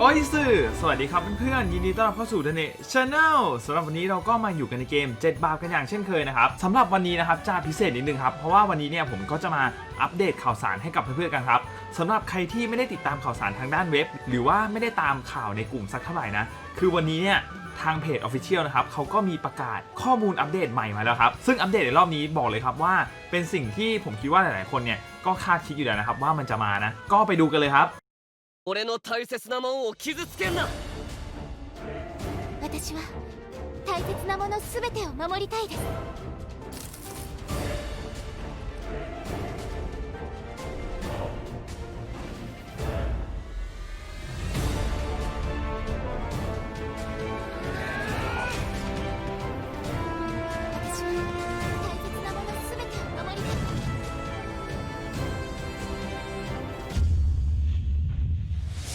โอ้ยสื่อ สวัสดีครับเพื่อนๆ ยินดีต้อนรับเข้าสู่ The Net Channel สำหรับวันนี้เราก็มาอยู่กันในเกม 7 บาทกันอย่างเช่นเคยนะครับสำหรับวันนี้นะครับจะพิเศษนิดนึงครับ เพราะว่าวันนี้เนี่ยผมก็จะมาอัปเดตข่าวสารให้กับเพื่อนๆกันครับสำหรับใครที่ไม่ได้ติดตามข่าวสารทางด้านเว็บ หรือว่าไม่ได้ตามข่าวในกลุ่มสักเท่าไหร่นะ คือวันนี้เนี่ยทางเพจ Official นะครับเขาก็มีประกาศข้อมูลอัปเดตใหม่มาแล้วครับ ซึ่งอัปเดตในรอบนี้บอกเลยครับว่า เป็นสิ่งที่ผมคิดว่าหลายๆคนเนี่ยก็คาดคิดอยู่แล้วนะครับว่ามันจะมานะ ก็ไปดูกันเลยครับ 俺の大切なもんを傷つけんな。私は大切なもの全てを守りたいです。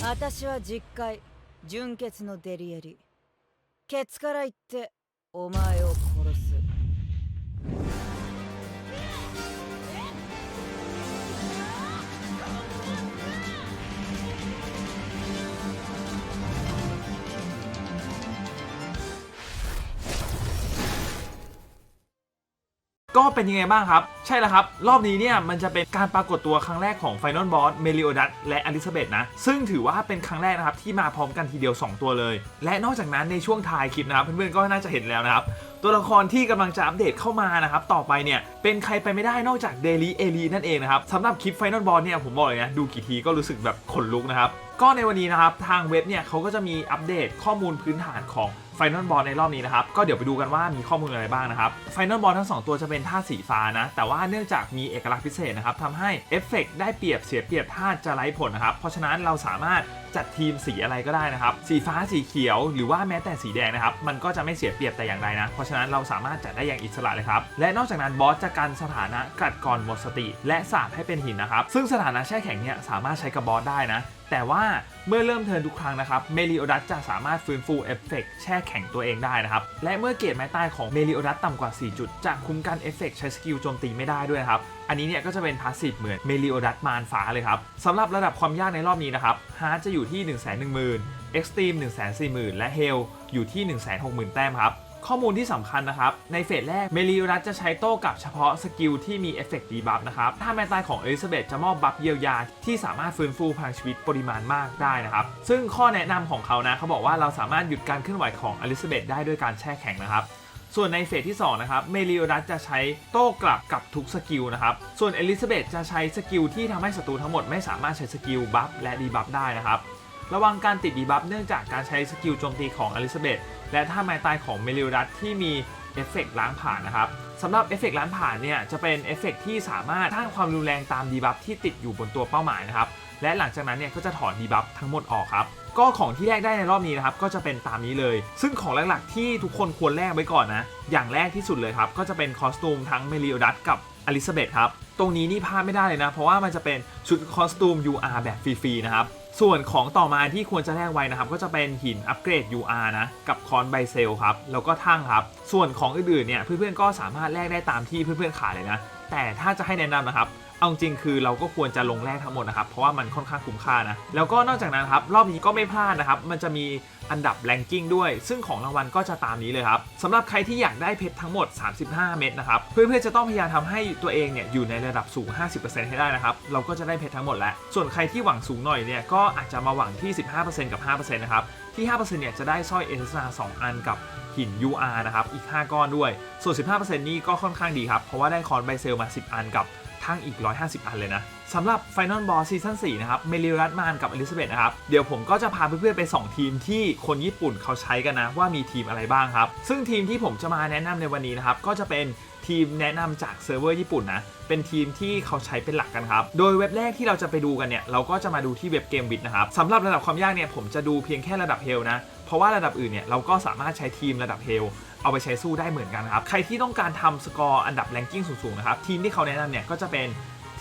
私は実戒純血のデリエリケツから言ってお前を ก็เป็นยังไงบ้างครับ ใช่แล้วครับ รอบนี้เนี่ยมันจะเป็นการปรากฏตัวครั้งแรกของ Final Boss เมลิโอดัสและอลิซาเบธนะ ซึ่งถือว่าเป็นครั้งแรกนะครับ ที่มาพร้อมกันทีเดียว 2 ตัวเลย และนอกจากนั้นในช่วงท้ายคลิปนะครับ เพื่อนๆก็น่าจะเห็นแล้วนะครับ ตัวละครที่กำลังจะอัปเดตเข้ามานะครับ ต่อไปเนี่ย เป็นใครไปไม่ได้นอกจากเดลีเอลีนั่นเองนะครับสำหรับคลิป Final Boss เนี่ยผมบอกเลยนะดูกี่ทีก็รู้สึกแบบขนลุกนะครับก็ในวันนี้นะครับทางเว็บเนี่ยเขาก็จะมีอัปเดตข้อมูลพื้นฐานของ Final Ball ในรอบนี้นะครับ ก็เดี๋ยวไปดูกันว่ามีข้อมูลอะไรบ้างนะครับ Final Ball ทั้ง 2 ตัวจะเป็นธาสีฟ้านะ แต่ว่าเนื่องจากมีเอกลักษณ์พิเศษนะครับทำให้เอฟเฟกต์ได้เปรียบเสียเปรียบธาจะไร้ผลนะครับ เพราะฉะนั้นเราสามารถจัดทีมสีอะไรก็ได้นะครับ สีฟ้าสีเขียวหรือว่าแม้แต่สีแดงนะครับ มันก็จะไม่เสียเปรียบแต่อย่างใดนะ เพราะฉะนั้นเราสามารถจัดได้อย่างอิสระเลยครับ และนอกจากนั้นบอสจะกันสถานะกัดก่อนหมดสติ และสาบให้เป็นหินนะครับ ซึ่งสถานะแช่แข็งเนี่ยสามารถใช้กับบอสได้นะ แต่ว่าเมื่อเริ่มเทินทุกครั้งนะครับเมลิโอดัสจะสามารถฟื้นฟูเอฟเฟกต์แช่แข็งตัวเองได้นะครับ และเมื่อเกรดไม้ใต้ของเมลิโอดัสต่ำกว่า 4 จุด จะคุ้มกันเอฟเฟกต์ใช้สกิลโจมตีไม่ได้ด้วยนะครับ อันนี้เนี่ยก็จะเป็นพาสซีฟเหมือนเมลิโอดัสมารฟ้าเลยครับสำหรับระดับความยากในรอบนี้นะครับฮาร์ดจะอยู่ที่ 1 1 0 0 0 0 Extreme 1 4 0 0 0 0 และ Hell อยู่ที่ 1 6 0 0 0 0 แต้มครับ ข้อมูลที่สำคัญนะครับ ในเฟสแรกเมลิโอดัสจะใช้โต้กลับเฉพาะสกิลที่มีเอฟเฟกต์ดีบัฟนะครับ ถ้าแม่ตายของเอลิซาเบธจะมอบบัฟเยียวยาที่สามารถฟื้นฟูพลังชีวิตปริมาณมากได้นะครับ ซึ่งข้อแนะนำของเขานะเขาบอกว่าเราสามารถหยุดการเคลื่อนไหวของอลิซาเบธได้ด้วยการแช่แข็งนะครับส่วนในเฟสที่ 2 นะครับ เมลิโอดัสจะใช้โต้กลับกับทุกสกิลนะครับ ส่วนเอลิซาเบธจะใช้สกิลที่ทำให้ศัตรูทั้งหมดไม่สามารถใช้สกิลบัฟและดีบัฟได้นะครับ ระวังการติดดีบัฟเนื่องจากการใช้สกิลโจมตีของอลิซาเบธและท่าไม้ตายของเมลิโอดัสที่มีเอฟเฟกล้างผ่านนะครับสำหรับเอฟเฟกล้างผ่านเนี่ยจะเป็นเอฟเฟกต์ที่สามารถสร้างความรุนแรงตามดีบัฟที่ติดอยู่บนตัวเป้าหมายนะครับและหลังจากนั้นเนี่ยก็จะถอนดีบัฟทั้งหมดออกครับก็ของที่แลกได้ในรอบนี้นะครับก็จะเป็นตามนี้เลย ซึ่งของหลักๆที่ทุกคนควรแลกไว้ก่อนนะ อย่างแรกที่สุดเลยครับ ก็จะเป็นคอสตูมทั้งเมลิโอดัสกับอลิซาเบธครับ ตรงนี้นี่พลาดไม่ได้เลยนะ เพราะว่ามันจะเป็นชุดคอสตูม UR แบบฟรีๆนะครับ ส่วนของต่อมาที่ควรจะแลกไว้นะครับ ก็จะเป็นหินอัปเกรด UR นะ กับคอนไบเซลครับ แล้วก็ทั่งครับ ส่วนของอื่นๆเนี่ยเพื่อนๆก็สามารถแลกได้ตามที่เพื่อนๆขายเลยนะ แต่ถ้าจะให้แนะนำนะครับ เอาจริงคือเราก็ควรจะลงแรกทั้งหมดนะครับ เพราะว่ามันค่อนข้างคุ้มค่านะ แล้วก็นอกจากนั้นครับ รอบนี้ก็ไม่พลาดนะครับ มันจะมีอันดับแรงกิ้งด้วย ซึ่งของรางวัลก็จะตามนี้เลยครับสำหรับใครที่อยากได้เพชรทั้งหมด 35 เม็ดนะครับ เพื่อนๆจะต้องพยายามทำให้ตัวเองเนี่ยอยู่ในระดับสูง 50%ให้ได้นะครับ เราก็จะได้เพชรทั้งหมดแล้ว ส่วนใครที่หวังสูงหน่อยเนี่ย ก็อาจจะมาหวังที่ 15%กับ 5%นะครับ ที่ 5%เนี่ยจะได้สร้อยเอสนา2อันกับหิน UR นะครับ อีก 5 ก้อนด้วย ส่วน 15%นี่ก็ค่อนข้างดีครับ เพราะว่าได้คอนไบเซลมา 10 อันกับ ทั้งอีก 150 อันเลยนะสำหรับ Final Boss ซีซั่น4นะครับเมลิรัตมานกับอลิซาเบธนะครับเดี๋ยวผมก็จะพาเพื่อนๆไป 2 ทีมที่คนญี่ปุ่นเขาใช้กันนะ ว่ามีทีมอะไรบ้างครับ ซึ่งทีมที่ผมจะมาแนะนำในวันนี้นะครับ ก็จะเป็นทีมแนะนำจากเซิร์ฟเวอร์ญี่ปุ่นนะ เป็นทีมที่เขาใช้เป็นหลักกันครับ โดยเว็บแรกที่เราจะไปดูกันเนี่ย เราก็จะมาดูที่เว็บเกมบิดนะครับสำหรับระดับความยากเนี่ยผมจะดูเพียงแค่ระดับเฮลนะ เพราะว่าระดับอื่นเนี่ยเราก็สามารถใช้ทีมระดับเฮล เอาไปใช้สู้ได้เหมือนกันครับ ใครที่ต้องการทำสกอร์อันดับแรงกิ้งสูงๆนะครับ ทีมที่เขาแนะนำเนี่ยก็จะเป็น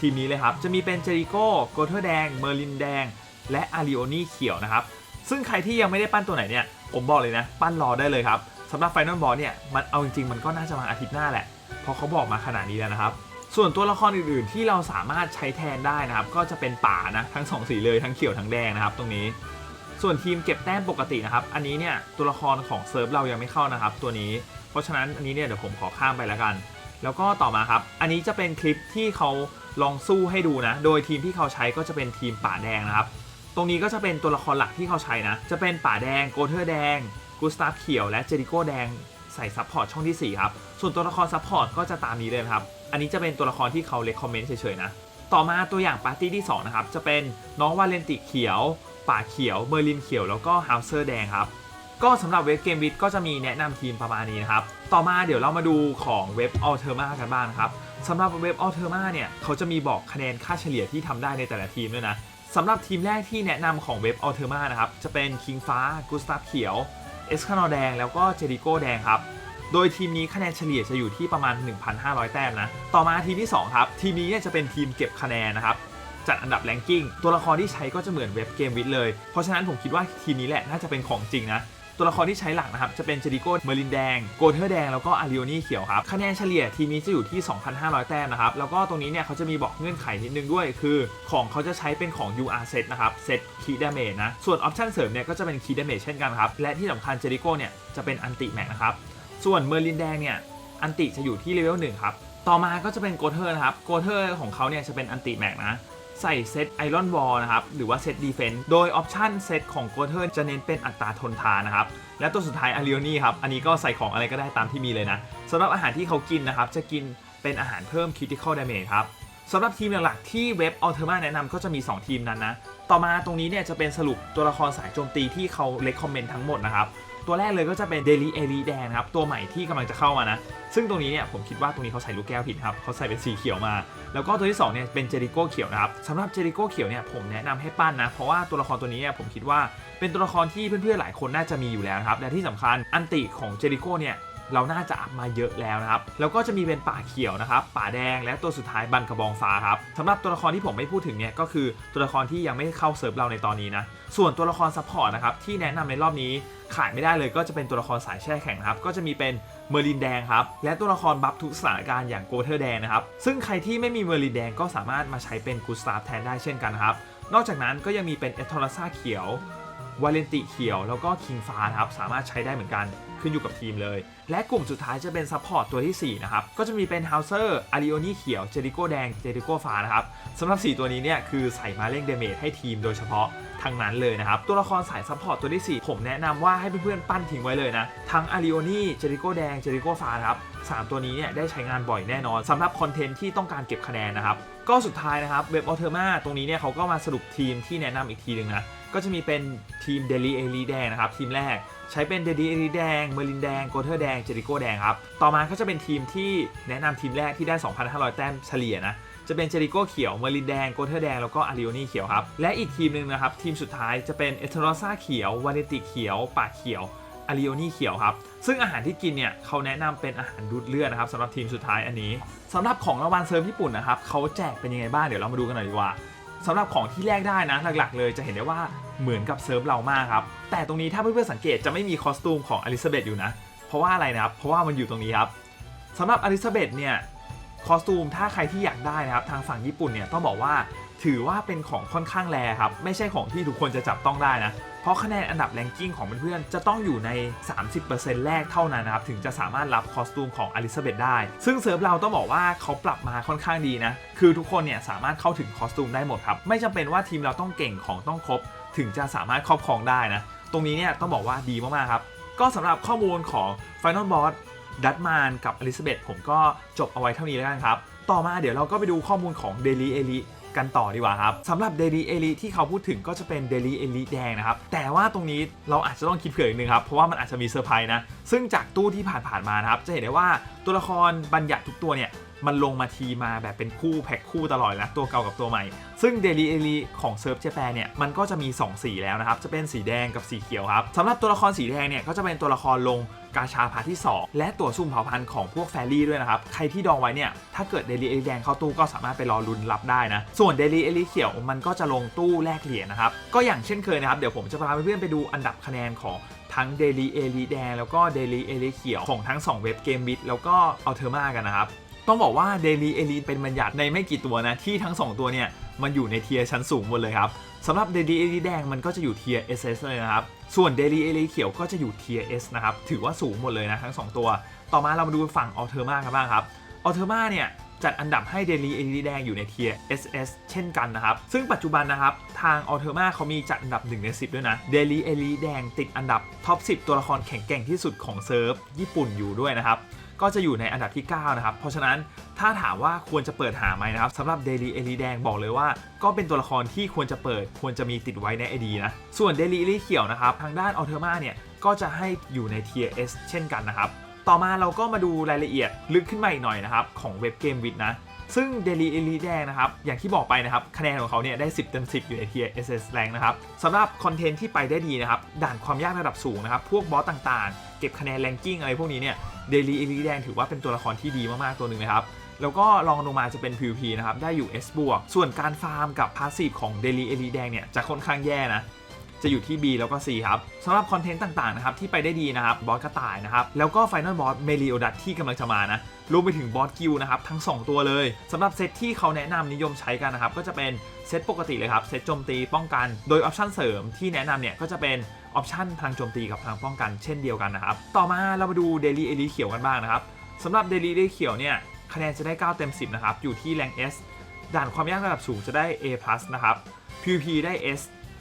ทีมนี้เลยครับ จะมีเป็นเจริโก้โกเทอร์แดง เมอร์ลินแดง และอาริโอนี่เขียวนะครับ ซึ่งใครที่ยังไม่ได้ปั้นตัวไหนเนี่ย ผมบอกเลยนะ ปั้นรอได้เลยครับสำหรับไฟนอลบอลเนี่ย มันเอาจริงๆ มันก็น่าจะมาอาทิตย์หน้าแหละ เพราะเขาบอกมาขนาดนี้แล้วนะครับ ส่วนตัวละครอื่นๆ ที่เราสามารถใช้แทนได้นะครับ ก็จะเป็นป่านะ ทั้งสองสีเลย ทั้งเขียวทั้งแดงนะครับ ตรงนี้ ส่วนทีมเก็บแต้มปกตินะครับ อันนี้เนี่ยตัวละครของเซิร์ฟเรายังไม่เข้านะครับ ตัวนี้ เพราะฉะนั้นอันนี้เนี่ยเดี๋ยวผมขอข้ามไปแล้วกัน แล้วก็ต่อมาครับ อันนี้จะเป็นคลิปที่เขาลองสู้ให้ดูนะ โดยทีมที่เขาใช้ก็จะเป็นทีมป่าแดงนะครับ ตรงนี้ก็จะเป็นตัวละครหลักที่เขาใช้นะ จะเป็นป่าแดง โกเทอร์แดง กูสตาฟเขียว และเจริโก้แดงใส่ซัพพอร์ตช่องที่ 4 ครับ ส่วนตัวละครซัพพอร์ตก็จะตามนี้เลยครับ อันนี้จะเป็นตัวละครที่เขาเลคคอมเมนต์เฉยๆนะ ต่อมาตัวอย่างปาร์ตี้ที่2นะครับ จะเป็นน้องวาเลนติเขียว ป่าเขียวเมอร์ลินเขียวแล้วก็ฮาวเซอร์แดงครับก็สำหรับเว็บเกมวิดก็จะมีแนะนำทีมประมาณนี้นะครับ ต่อมาเดี๋ยวเรามาดูของเว็บ a l t e r m a กันบ้างนะครับสำหรับเว็บ a l t e r m a เนี่ยเขาจะมีบอกคะแนนค่าเฉลี่ยที่ทำได้ในแต่ละทีมด้วยนะสำหรับทีมแรกที่แนะนำของเว็บ a l t e r m a นะครับ จะเป็นคิงฟ้ากูสตาฟเขียวเอสคานอแดง แล้วก็เจริโก้แดงครับ โดยทีมนี้คะแนนเฉลี่ยจะอยู่ที่ประมาณ 1,500 แต้มนะ ต่อมาทีมที่ 2 ครับ ทีมนี้เนี่ยจะเป็นทีมเก็บคะแนนนะครับ จัดอันดับแรงกิ้งตัวละครที่ใช้ก็จะเหมือนเว็บเกมวิดเลย เพราะฉะนั้นผมคิดว่าทีมนี้แหละน่าจะเป็นของจริงนะตัวละครที่ใช้หลักนะครับ จะเป็นเจดิโก้เมอรินแดง โกเทอร์แดง แล้วก็อาริโอนี่เขียวครับ คะแนนเฉลี่ยทีมนี้จะอยู่ที่ 2,500 แต้มนะครับ แล้วก็ตรงนี้เนี่ยเขาจะมีบอกเงื่อนไขนิดนึงด้วย คือของเขาจะใช้เป็นของ UR set นะครับ set key damage นะ ส่วนออปชั่นเสริมเนี่ยก็จะเป็น key damage เช่นกันครับ และที่สำคัญเจดิโก้เนี่ยจะเป็นอันติแม็กนะครับ ส่วนเมอร์ลินแดงเนี่ยอันติจะอยู่ที่เลเวลหนึ่งครับ ต่อมาก็จะเป็นโกเทอร์นะครับ โกเทอร์ของเขาเนี่ยจะเป็นอันติแม็กนะ ใส่เซตไอรอนวอลนะครับ หรือว่าเซตดีเฟนต์โดยออปชันเซตของโกเทอร์จะเน้นเป็นอัตราทนทานนะครับ และตัวสุดท้ายอาริโอนี่ครับ อันนี้ก็ใส่ของอะไรก็ได้ตามที่มีเลยนะสำหรับอาหารที่เขากินนะครับ จะกินเป็นอาหารเพิ่ม critical damage ครับสำหรับทีมหลักๆที่เว็บ a l t e r m a แนะนำก็จะมี 2 ทีมนั้นนะ ต่อมาตรงนี้เนี่ยจะเป็นสรุปตัวละครสายโจมตีที่เขาเล c คอมเมนต์ทั้งหมดนะครับ ตัวแรกเลยก็จะเป็นเดลี่เอลีแดงนะครับตัวใหม่ที่กำลังจะเข้ามานะ ซึ่งตรงนี้เนี่ยผมคิดว่าตรงนี้เขาใส่ลูกแก้วผิดครับเขาใส่เป็นสีเขียวมา แล้วก็ตัวที่2เนี่ยเป็นเจริโก้เขียวนะครับสำหรับเจริโก้เขียวเนี่ยผมแนะนำให้ปั้นนะ เพราะว่าตัวละครตัวนี้เนี่ยผมคิดว่าเป็นตัวละครที่เพื่อนๆหลายคนน่าจะมีอยู่แล้วนะครับและที่สำคัญอันติของเจริโก้เนี่ย เราน่าจะอัพมาเยอะแล้วนะครับ แล้วก็จะมีเป็นป่าเขียวนะครับ ป่าแดงและตัวสุดท้ายบันกระบองฟ้าครับสำหรับตัวละครที่ผมไม่พูดถึงเนี่ยก็คือตัวละครที่ยังไม่เข้าเซิร์ฟเราในตอนนี้นะ ส่วนตัวละครซัพพอร์ตนะครับที่แนะนำในรอบนี้ขาดไม่ได้เลยก็จะเป็นตัวละครสายแช่แข็งครับ ก็จะมีเป็นเมอร์ลินแดงครับ และตัวละครบัฟทุกสถานการณ์อย่างโกเทอร์แดงนะครับ ซึ่งใครที่ไม่มีเมอร์ลินแดงก็สามารถมาใช้เป็นกูสตาฟแทนได้เช่นกันครับ นอกจากนั้นก็ยังมีเป็นเอทอร์ซ่าเขียว วาเลนติเขียวแล้วก็คิงฟ้านะครับสามารถใช้ได้เหมือนกันขึ้นอยู่กับทีมเลย และกลุ่มสุดท้ายจะเป็นซัพพอร์ตตัวที่ 4 นะครับ ก็จะมีเป็นเฮาเซอร์อาริโอนี่เขียว เจริโก้แดง เจริโก้ฟ้านะครับสำหรับ 4 ตัวนี้เนี่ยคือใส่มาเร่งเดเมจให้ทีมโดยเฉพาะทั้งนั้นเลยนะครับ ตัวละครสายซัพพอร์ตตัวที่ 4 ผมแนะนำว่าให้เพื่อนๆ ปั้นทิ้งไว้เลยนะ ทั้งอาริโอนี่ เจริโก้แดง เจริโก้ฟ้านะครับสามตัวนี้เนี่ยได้ใช้งานบ่อยแน่นอนสำหรับคอนเทนต์ที่ต้องการเก็บคะแนนนะครับก็สุดท้ายนะครับเว็บออเทอร์มาตรงนี้เนี่ยเขาก็มาสรุปทีมที่แนะนำอีกทีหนึ่งนะ ก็จะมีเป็นทีมเดลีเอลีแดงนะครับทีมแรกใช้เป็นเดลีเอลีแดงเมอร์ลินแดงโกเทอร์แดงเจริโก้แดงครับต่อมาก็จะเป็นทีมที่แนะนำทีมแรกที่ได้ 2,500 แต้มเฉลี่ยนะจะเป็นเจริโก้เขียวเมอร์ลินแดงโกเทอร์แดงแล้วก็อาริโอนี่เขียวครับและอีกทีมหนึ่งนะครับทีมสุดท้ายจะเป็นเอเทอรอซ่าเขียววาเลติเขียวป่าเขียวอาริโอนี่เขียวครับซึ่งอาหารที่กินเนี่ยเขาแนะนำเป็นอาหารดูดเลือดนะครับสำหรับทีมสุดท้ายอันนี้สำหรับของรางวัลเซิร์ฟญี่ปุ่นนะครับเขาแจกเป็นยังไงบ้างเดี๋ยวเรามาดูกันหน่อยดีกว่า สำหรับของที่แลกได้นะหลักๆ เลยจะเห็นได้ว่าเหมือนกับเซิร์ฟเรามากครับ แต่ตรงนี้ถ้าเพื่อนๆสังเกตจะไม่มีคอสตูมของอลิซาเบธอยู่นะ เพราะว่าอะไรนะครับ เพราะว่ามันอยู่ตรงนี้ครับสำหรับอลิซาเบธเนี่ยคอสตูมถ้าใครที่อยากได้นะครับทางฝั่งญี่ปุ่นเนี่ยต้องบอกว่าถือว่าเป็นของค่อนข้างแรครับไม่ใช่ของที่ทุกคนจะจับต้องได้นะ เพราะคะแนนอันดับแรงกิ้งของเพื่อนๆจะต้องอยู่ใน 30%แรกเท่านั้นนะครับ ถึงจะสามารถรับคอสตูมของอลิซาเบธได้ ซึ่งเซิร์ฟเราต้องบอกว่าเขาปรับมาค่อนข้างดีนะ คือทุกคนเนี่ยสามารถเข้าถึงคอสตูมได้หมดครับ ไม่จำเป็นว่าทีมเราต้องเก่งของต้องครบ ถึงจะสามารถครอบครองได้นะ ตรงนี้เนี่ยต้องบอกว่าดีมากๆครับ ก็สำหรับข้อมูลของ Final Boss ดัตมานกับอลิซาเบธผมก็จบเอาไว้เท่านี้แล้วกันครับ ต่อมาเดี๋ยวเราก็ไปดูข้อมูลของ Daily Elite กันต่อดีกว่าครับสำหรับเดลีเอลีที่เขาพูดถึงก็จะเป็นเดลีเอลีแดงนะครับ แต่ว่าตรงนี้เราอาจจะต้องคิดเผื่ออีกนึงครับ เพราะว่ามันอาจจะมีเซอร์ไพรส์นะ ซึ่งจากตู้ที่ผ่านๆมานะครับ จะเห็นได้ว่าตัวละครบัญญัติทุกตัวเนี่ย มันลงมาทีมาแบบเป็นคู่แพ็คคู่ตลอดเลยนะตัวเก่ากับตัวใหม่ ซึ่ง Daily e l i ของเซิร์ฟเจแปนเนี่ยมันก็จะมี 2 สีแล้วนะครับ จะเป็นสีแดงกับสีเขียวครับสำหรับตัวละครสีแดงเนี่ยก็จะเป็นตัวละครลงกาชาพาร์ทที่ 2 และตัวซุ่มเผาพันธุ์ของพวกแฟรี่ด้วยนะครับ ใครที่ดองไว้เนี่ย ถ้าเกิด Daily e l i แดงเข้าตู้ก็สามารถไปรอลุ้นรับได้นะ ส่วน Daily e l i เขียวมันก็จะลงตู้แลกเหรียญนะครับ ก็อย่างเช่นเคยนะครับ เดี๋ยวผมจะพาเพื่อนๆไปดูอันดับคะแนนของทั้ง Daily e l i แดงแล้วก็ Daily e l i เขียวของทั้ง 2 เว็บเกมบิทแล้วก็อัลเทอร์มากันนะครับ ต้องบอกว่า Daily Elite เป็นบัญญัติในไม่กี่ตัวนะ ที่ทั้ง 2 ตัวเนี่ย มันอยู่ในเทียร์ชั้นสูงหมดเลยครับสำหรับ Daily e l i แดงมันก็จะอยู่เทียร์ SS เลยนะครับ ส่วน Daily e l i เขียวก็จะอยู่เทียร์ S นะครับ ถือว่าสูงหมดเลยนะทั้ง 2 ตัว ต่อมาเรามาดูฝั่ง a l t e r m a กันบ้างครับ a l t e r m a เนี่ยจัดอันดับให้ Daily e l i แดงอยู่ในเทียร์ SS เช่นกันนะครับ ซึ่งปัจจุบันนะครับ ทาง a l t e r m a เขามีจัดอันดับ1ใน10 ด้วยนะ Daily e l i แดงติดอันดับท็อป 10 ตัวละครแข็งแกร่งที่สุดของเซิร์ฟญี่ปุ่นอยู่ด้วยนะครับ ก็จะอยู่ในอันดับที่ 9 นะครับ เพราะฉะนั้นถ้าถามว่าควรจะเปิดหาไหมนะครับสำหรับ Daily e l i แดงบอกเลยว่า ก็เป็นตัวละครที่ควรจะเปิดควรจะมีติดไว้ในไอดีนะ ส่วน Daily e l i เขียวนะครับทางด้านออเทอร์มาเนี่ยก็จะให้อยู่ใน Tier S เช่นกันนะครับ ต่อมาเราก็มาดูรายละเอียดลึกขึ้นมาอีกหน่อยนะครับของเว็บเกมวิดนะ ซึ่ง Daily Elite แดงนะครับ อย่างที่บอกไปนะครับ คะแนนของเขาเนี่ยได้ 10 เต็ม 10 อยู่ใน Tier SS Rank นะครับสำหรับคอนเทนต์ที่ไปได้ดีนะครับ ด่านความยากระดับสูงนะครับ พวกบอสต่างๆ เก็บคะแนนแรงกิ้งอะไรพวกนี้เนี่ย Daily Elite แดงถือว่าเป็นตัวละครที่ดีมาก ๆ ตัวหนึ่งนะครับแล้วก็ลองลงมาจะเป็น PVP นะครับ ได้อยู่ S บวก ส่วนการฟาร์มกับพาสซีฟของ Daily e l i t แดงเนี่ย จะค่อนข้างแย่นะ จะอยู่ที่ B แล้วก็ C ครับสำหรับคอนเทนต์ต่างๆนะครับที่ไปได้ดีนะครับบอสกระต่ายนะครับแล้วก็ Final Boss เมลิโอดัตที่กำลังจะมานะรวมไปถึงบอสกิลนะครับทั้ง 2 ตัวเลยสำหรับเซตที่เขาแนะนำนิยมใช้กันนะครับก็จะเป็นเซตปกติเลยครับเซตโจมตีป้องกัน โดยออปชันเสริมที่แนะนำเนี่ยก็จะเป็นออปชันพลังโจมตีกับพลังป้องกันเช่นเดียวกันนะครับต่อมาเรามาดู Daily e l i เขียวกันบ้างนะครับสำหรับ Daily e l i เขียวเนี่ยคะแนนจะได้ 9 เต็ม 10 นะครับ อยู่ที่แรง S ด่านความยากระดับสูงจะได้ A+ นะครับ PVP ได้ S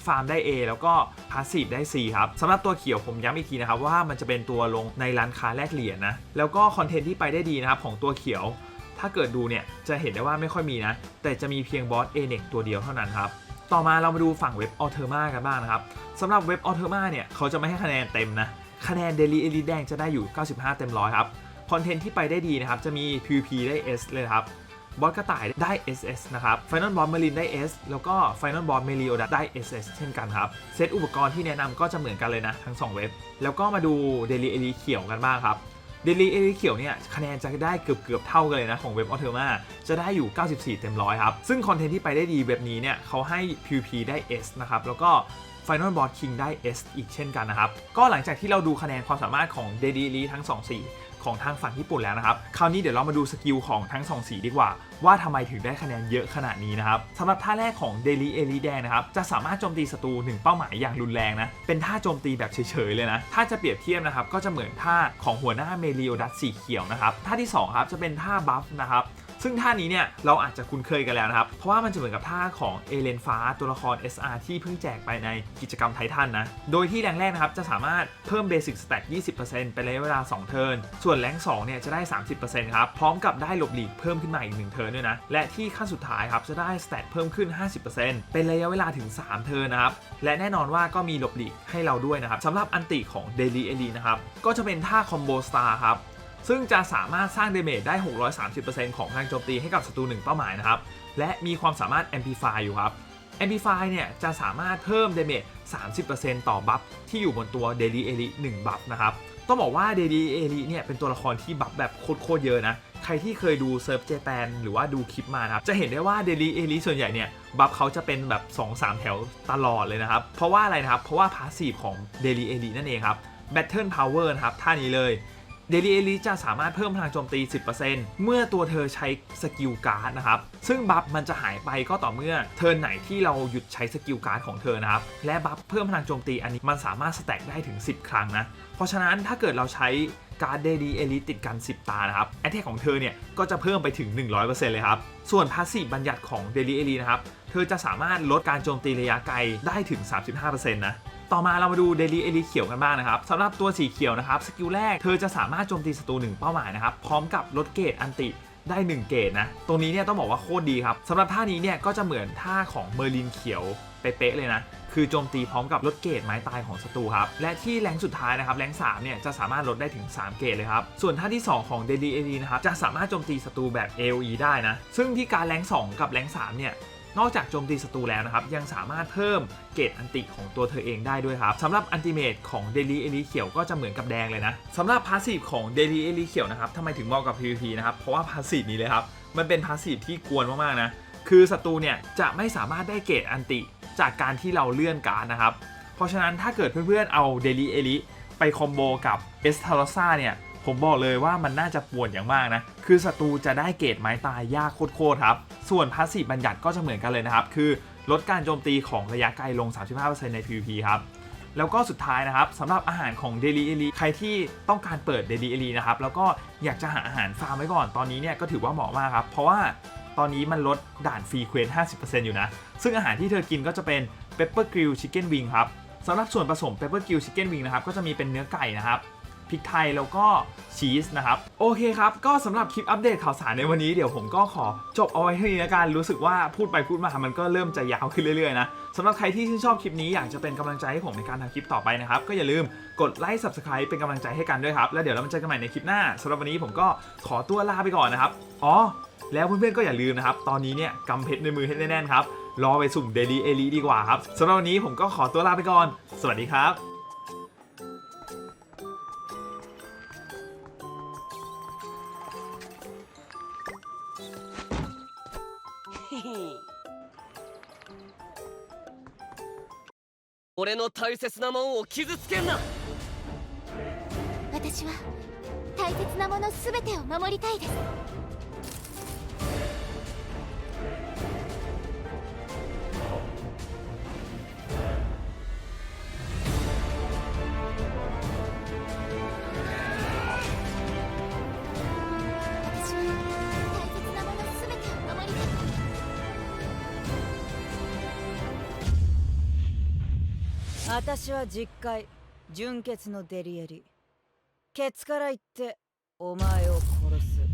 ฟาร์มได้ A แล้วก็พาสซีฟได้ C ครับสำหรับตัวเขียวผมย้ำอีกทีนะครับว่ามันจะเป็นตัวลงในร้านค้าแลกเหรียญนะแล้วก็คอนเทนต์ที่ไปได้ดีนะครับของตัวเขียว ถ้าเกิดดูเนี่ยจะเห็นได้ว่าไม่ค่อยมีนะ แต่จะมีเพียงบอส a n e x ตัวเดียวเท่านั้นครับต่อมาเรามาดูฝั่งเว็บ a l t e r m a กันบ้างนะครับสำหรับเว็บ a l t e r m a เนี่ยเขาจะไม่ให้คะแนนเต็มนะคะแนน Daily Elite แดงจะได้อยู่ 95 เต็มร้อยครับคอนเทนต์ที่ไปได้ดีนะครับจะมี PVP ได้ S เลยครับ บอสกระต่ายได้ SS นะครับ Final Boss Marine ได้ S แล้วก็ Final Boss Meliodas ได้ SS เช่นกันครับ เซตอุปกรณ์ที่แนะนำก็จะเหมือนกันเลยนะ ทั้ง 2 เว็บ แล้วก็มาดู Daily Elite เขียวกันบ้างครับ Daily Elite เขียวเนี่ยคะแนนจะได้เกือบเกือบเท่ากันเลยนะ ของเว็บ a l t e r m a จะได้อยู่ 94 เต็มร้อยครับ ซึ่งคอนเทนต์ที่ไปได้ดีเว็บนี้เนี่ยเขาให้ PVP ได้ S นะครับแล้วก็ Final Boss King ได้ S อีกเช่นกันนะครับ ก็หลังจากที่เราดูคะแนนความสามารถของ Daily Elite ทั้ง 2 สี ของทางฝั่งญี่ปุ่นแล้วนะครับ คราวนี้เดี๋ยวเรามาดูสกิลของทั้ง 2 สีดีกว่า ว่าทำไมถึงได้คะแนนเยอะขนาดนี้นะครับสำหรับท่าแรกของเดลี่เอลีแดงนะครับ จะสามารถโจมตีศัตรูหนึ่งเป้าหมายอย่างรุนแรงนะ เป็นท่าโจมตีแบบเฉยๆเลยนะ ถ้าจะเปรียบเทียบนะครับก็จะเหมือนท่าของหัวหน้าเมลิโอดัสสีเขียวนะครับ ท่าที่2ครับจะเป็นท่าบัฟนะครับ ซึ่งท่านี้เนี่ยเราอาจจะคุ้นเคยกันแล้วนะครับ เพราะว่ามันจะเหมือนกับท่าของเอเลนฟ้าตัวละคร SR ที่เพิ่งแจกไปในกิจกรรมไททันนะ โดยที่แรงแรกนะครับจะสามารถเพิ่มเบสิกสแต็ก20%เป็นระยะเวลา 2 เทิร์น ส่วนแรง2เนี่ยจะได้ 30%ครับ พร้อมกับได้หลบหลีกเพิ่มขึ้นมาอีก 1 เทิร์นด้วยนะ และที่ขั้นสุดท้ายครับจะได้สแตทเพิ่มขึ้น 50%เป็นระยะเวลาถึง 3 เทิร์นนะครับ และแน่นอนว่าก็มีหลบหลีกให้เราด้วยนะครับสำหรับอันติของ Daily e l i นะครับ ก็จะเป็นท่าคอมโบสตาร์ครับ ซึ่งจะสามารถสร้างเดเมจได้ 630%ของพลังโจมตีให้กับศัตรูหนึ่งเป้าหมายนะครับ และมีความสามารถ Amplify อยู่ครับ Amplify เนี่ยจะสามารถเพิ่มเดเมจ 30%ต่อบัฟที่อยู่บนตัว Daily Elite 1บัฟนะครับ ต้องบอกว่า Daily Elite เนี่ยเป็นตัวละครที่บัฟแบบโคตรเยอะนะ ใครที่เคยดูเซิร์ฟเจแปนหรือว่าดูคลิปมานะครับ จะเห็นได้ว่า Daily Elite ส่วนใหญ่เนี่ยบัฟเขาจะเป็นแบบ 2-3 แถวตลอดเลยนะครับ เพราะว่าอะไรนะครับ เพราะว่าพาสซีฟของ Daily Elite นั่นเองครับ Battle Power นะครับท่านี้เลย เดลิเอลิจะสามารถเพิ่มพลังโจมตี 10%เมื่อตัวเธอใช้สกิลการ์ดนะครับ ซึ่งบัฟมันจะหายไปก็ต่อเมื่อเทิร์นไหนที่เราหยุดใช้สกิลการ์ดของเธอนะครับ และบัฟเพิ่มพลังโจมตีอันนี้มันสามารถสแต็กได้ถึง 10 ครั้งนะ เพราะฉะนั้นถ้าเกิดเราใช้การ์ดเดลีเอลิติดกัน 10 ตานะครับแอตแทกของเธอเนี่ยก็จะเพิ่มไปถึง 100%เลยครับ ส่วนพาสซีฟบัญญัติของเดลีเอลินะครับ เธอจะสามารถลดการโจมตีระยะไกลได้ถึง 35%นะต่อมาเรามาดูเดลี่เอลิเขียวกันบ้างนะครับสำหรับตัวสีเขียวนะครับสกิลแรกเธอจะสามารถโจมตีศัตรูหนึ่งเป้าหมายนะครับพร้อมกับลดเกรดอันติได้ 1 เกรดนะ ตรงนี้เนี่ยต้องบอกว่าโคตรดีครับสำหรับท่านี้เนี่ยก็จะเหมือนท่าของเมอร์ลินเขียวเป๊ะเลยนะ คือโจมตีพร้อมกับลดเกรดไม้ตายของศัตรูครับ และที่แรงสุดท้ายนะครับแรง3เนี่ยจะสามารถลดได้ถึง 3 เกรดเลยครับ ส่วนท่าที่ 2 ของ Daily a อนะครับจะสามารถโจมตีศัตรูแบบ AOE ได้นะ ซึ่งที่การแรง2 กับแรง3เนี่ย นอกจากโจมตีศัตรูแล้วนะครับ ยังสามารถเพิ่มเกรดอันติของตัวเธอเองได้ด้วยครับสำหรับอันติเมตของ Daily e l i เขียวก็จะเหมือนกับแดงเลยนะสำหรับพาสซีฟของ Daily e l i เขียวนะครับทำไมถึงเหมาะกับ PVP นะครับเพราะว่าพาสซีฟนี้เลยครับมันเป็นพาสซีฟที่กวนมากๆนะคือศัตรูเนี่ยจะไม่สามารถได้เกรดอันติจากการที่เราเลื่อนการนะครับเพราะฉะนั้นถ้าเกิดเพื่อนๆเอา Daily e l i ไปคอมโบกับ e s t a r o s a เนี่ย ผมบอกเลยว่ามันน่าจะปวดอย่างมากนะ คือศัตรูจะได้เกรดไม้ตายยากโคตรครับ ส่วนพาสซีฟบัญญัติก็จะเหมือนกันเลยนะครับ คือลดการโจมตีของระยะไกลลง 35%ใน PVP ครับแล้วก็สุดท้ายนะครับสำหรับอาหารของ Daily e l i ใครที่ต้องการเปิด Daily e l i นะครับแล้วก็อยากจะหาอาหารฟาร์มไว้ก่อนตอนนี้เนี่ยก็ถือว่าเหมาะมากครับ เพราะว่าตอนนี้มันลดด่านฟรีเควส50%อยู่นะ ซึ่งอาหารที่เธอกินก็จะเป็น Pepper Grill Chicken Wing ครับสำหรับส่วนผสม Pepper Grill Chicken Wing นะครับก็จะมีเป็นเนื้อไก่นะครับ พริกไทยแล้วก็ชีสนะครับ โอเคครับ ก็สำหรับคลิปอัปเดตข่าวสารในวันนี้เดี๋ยวผมก็ขอจบเอาไว้เท่านี้ละกันรู้สึกว่าพูดไปพูดมามันก็เริ่มจะยาวขึ้นเรื่อยๆนะสำหรับใครที่ชื่นชอบคลิปนี้อยากจะเป็นกำลังใจให้ผมในการทำคลิปต่อไปนะครับ ก็อย่าลืมกดไลค์ subscribe เป็นกำลังใจให้กันด้วยครับ แล้วเดี๋ยวเรามาเจอกันใหม่ในคลิปหน้าสำหรับวันนี้ผมก็ขอตัวลาไปก่อนนะครับอ๋อแล้วเพื่อนๆก็อย่าลืมนะครับตอนนี้เนี่ยกำเพชรในมือให้แน่นๆครับรอไปสุ่มเดลี่เอลีดีกว่าครับสำหรับวันนี้ผมก็ขอตัวลาไปก่อน สวัสดีครับ 俺の大切なもんを傷つけんな。私は大切なもの全てを守りたいです。私は実戒純血のデリエリケツから言ってお前を殺す。